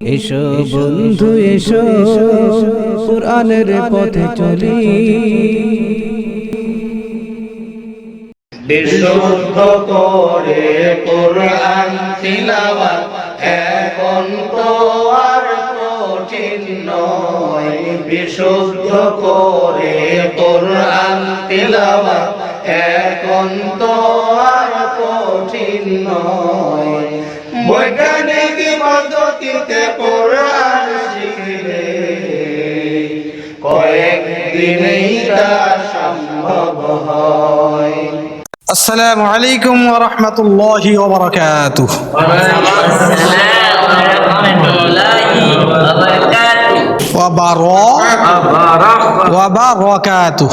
এসো বন্ধু এসো কোরআনের পথে চলি। বিশুদ্ধ করে কোরআন তিলাওয়াত এখন তো আর কঠিন নয়। বিশুদ্ধ করে কোরআন তিলাওয়াত এখন তো আর কঠিন নয়। বৈজ্ঞানিক পদ্ধতিতে কোরআন শিখলে কয়েকদিনেই তা সম্ভব হয় السلام عليكم ورحمة الله وبركاته وبرا وبركاته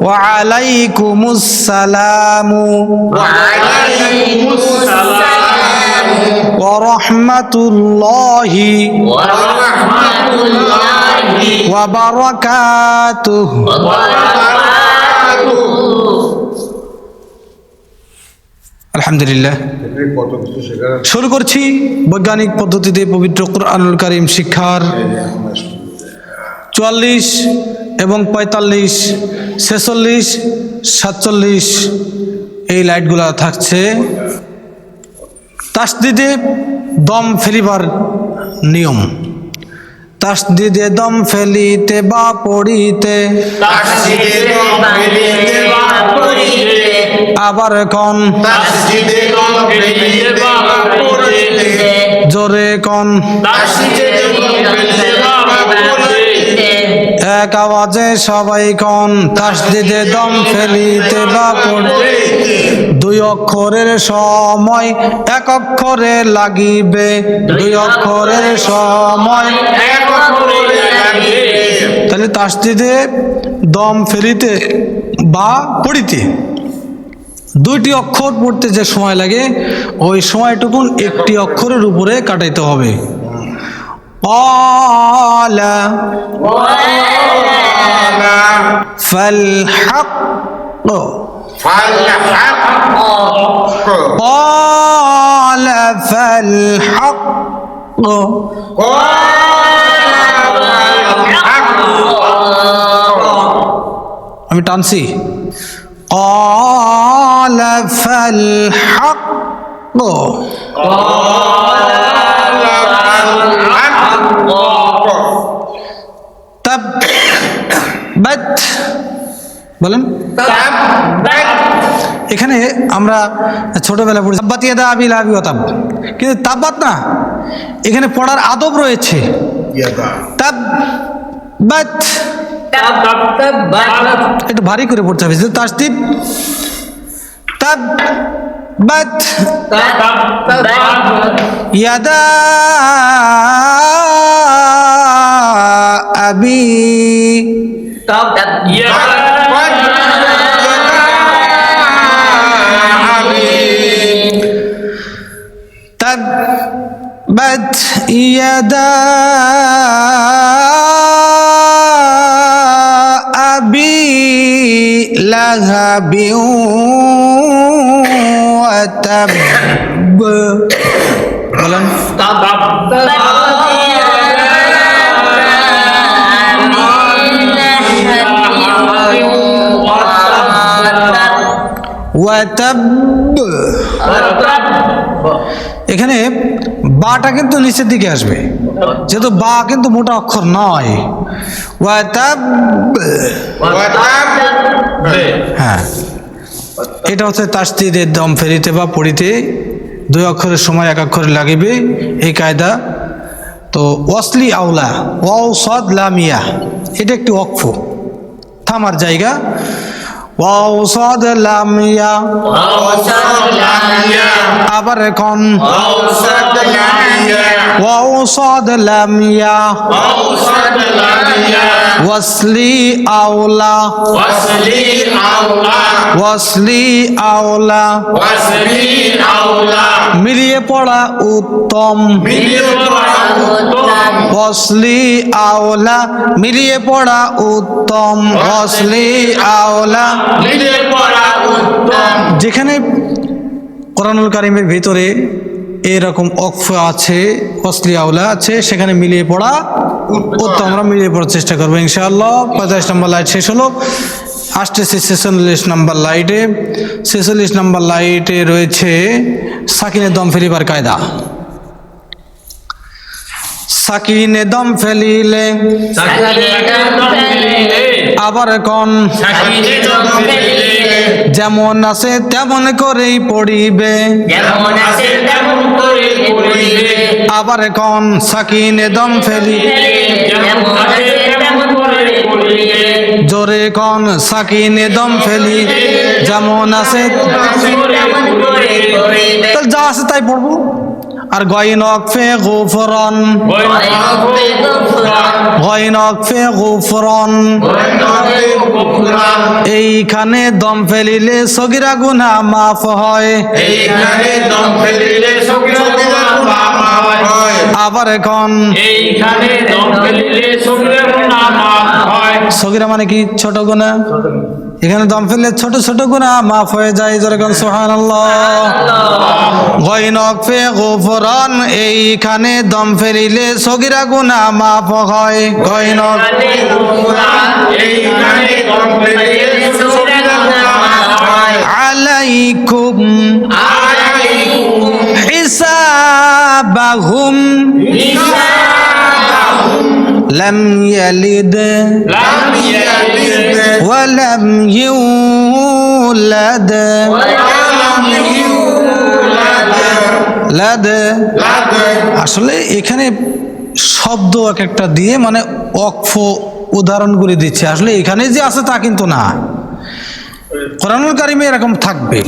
وعليكم السلام ورحمة الله وبركاته আলহামদুলিল্লাহ শুরু করছি বৈজ্ঞানিক পদ্ধতিতে পবিত্র কোরআনুল কারিম শিক্ষার চুয়াল্লিশ এবং পঁয়তাল্লিশ ছেচল্লিশ সাতচল্লিশ এই লাইটগুলো থাকছে তাসদিদে দম ফেলিবার নিয়ম। তাসদিদে দম ফেলিতে বা পড়িতে। আবার কন। জোরে কন। এক আওয়াজে সবাই কন। তাসদিদে দম ফেলিতে বা পড়িতে। অক্ষরের সময় এক অক্ষরে লাগিবে দুই অক্ষরের সময় তাহলে তাসদিদে দম ফেলিতে বা পড়িতে দুইটি অক্ষর পড়তে যে সময় লাগে ওই সময়টুকুন একটি অক্ষরের উপরে কাটাইতে হবে قال فالحق قال فالحق আমি টানছি قال فالحق تبت বলেন। এখানে আমরা ছোটবেলা পড়ি তাব্বাত ইয়াদা আবি লাবি ওয়াতাব কিন্তু তাব্বাত না এখানে পড়ার আদব রয়েছে। তাব্বাত একটু ভারী করে পড়তে হবে তাসদিদ তাব্বাত ইয়াদা আবি। Stop that. Yeah. تبت يدا أبي لهب وتب بلن تبت এখানে বাটা কিন্তু নিচের দিকে আসবে। যেহেতু বা কিন্তু মোটা অক্ষর নয়। হ্যাঁ। এটা হচ্ছে তাস্তিদের দম ফেরিতে বা পড়িতে। দুই অক্ষরের সময় এক অক্ষরে লাগিবে এই কায়দা। তো ওয়াসলি আউলা ওয়াও সদ লামিয়া। এটা একটি অক্ষ থামার জায়গা। ওয়াও সদ লামিয়া। আবার এখন। ওয়াও সদ লামিয়া। ওয়াসলি আউলা ওয়াসলি আউলা মিলিয়ে পড়া উত্তম। ওয়াসলি আওলা। মিলিয়ে পড়া উত্তম। ওয়াসলি আওলা। যেখানে কোরআনুল কারিমের ভিতরে এরকম অক্ফ আছে অসলি আওলা আছে সেখানে মিলিয়ে পড়া উত্তম। আমরা মিলিয়ে পড়ার চেষ্টা করব ইনশাআল্লাহ। পঁয়তাল্লিশ নম্বর লাইট শেষ হলো। আসতেছে ছেচল্লিশ নাম্বার লাইটে। ছেচল্লিশ নাম্বার লাইটে রয়েছে সাকিনে দম ফেলিবার কায়দা। সাকিনে দম ফেলিলে আবার কন। যেমন আছে তেমন করেই পড়িবে। আবার কন সাকিনে দম ফেলি। জোরে কন সাকিনে দম ফেলি। যেমন আছে যা আছে তাই পড়ব। আর গয়নক ফে গুফরন। গয়নক ফে গুফরন। এইখানে দম ফেলিলে সগিরা গুনা মাফ হয়। এইখানে দম ফেলিলে সকিরা পাপ হয়। আবার এখন এইখানে দম ফেলিলে সগিরা গুনাহ মাফ সগিরা মানে কি ছোট গুণা? এখানে দম ফেললে ছোট ছোট গুণা, মাফ হয়ে যায় যেরকম সোহান গয়নক ফে এইখানে দম ফেলিলে সগিরা গুনা মাফ হয়। আলাইকুম আলাইকুম, হিসাবাহুম। لم يلد লাম ইয়ালিদ ولم يولد লাম ইউলাদ লাদ লাদ আসলে এখানে শব্দ এক একটা দিয়ে মানে অক্ফ উদাহরণ করে দিচ্ছে আসলে এখানে যে আছে তা কিন্তু না কোরআনুল কারিমে এরকম থাকবে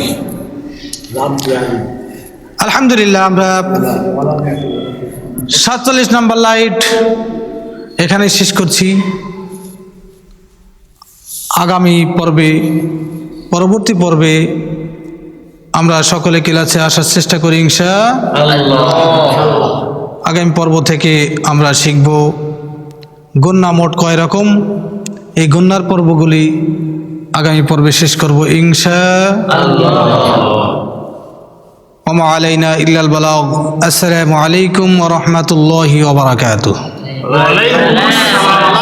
আলহামদুলিল্লাহ আমরা সাতচল্লিশ নাম্বার লাইট এখানে শেষ করছি। আগামী পর্বে পরবর্তী পর্বে আমরা সকলে ক্লাসে আসার চেষ্টা করি ইংসা আগামী পর্ব থেকে আমরা শিখব গন্যা মোট কয় রকম। এই গন্যার পর্বগুলি আগামী পর্বে শেষ করব ইনশা। ওমা আলাইনা ইল্লাল বালাগ। আসসালামু আলাইকুম ওয়া রাহমাতুল্লাহি ওয়া বারাকাতুহু। ওয়ালাইকুম আসসালাম।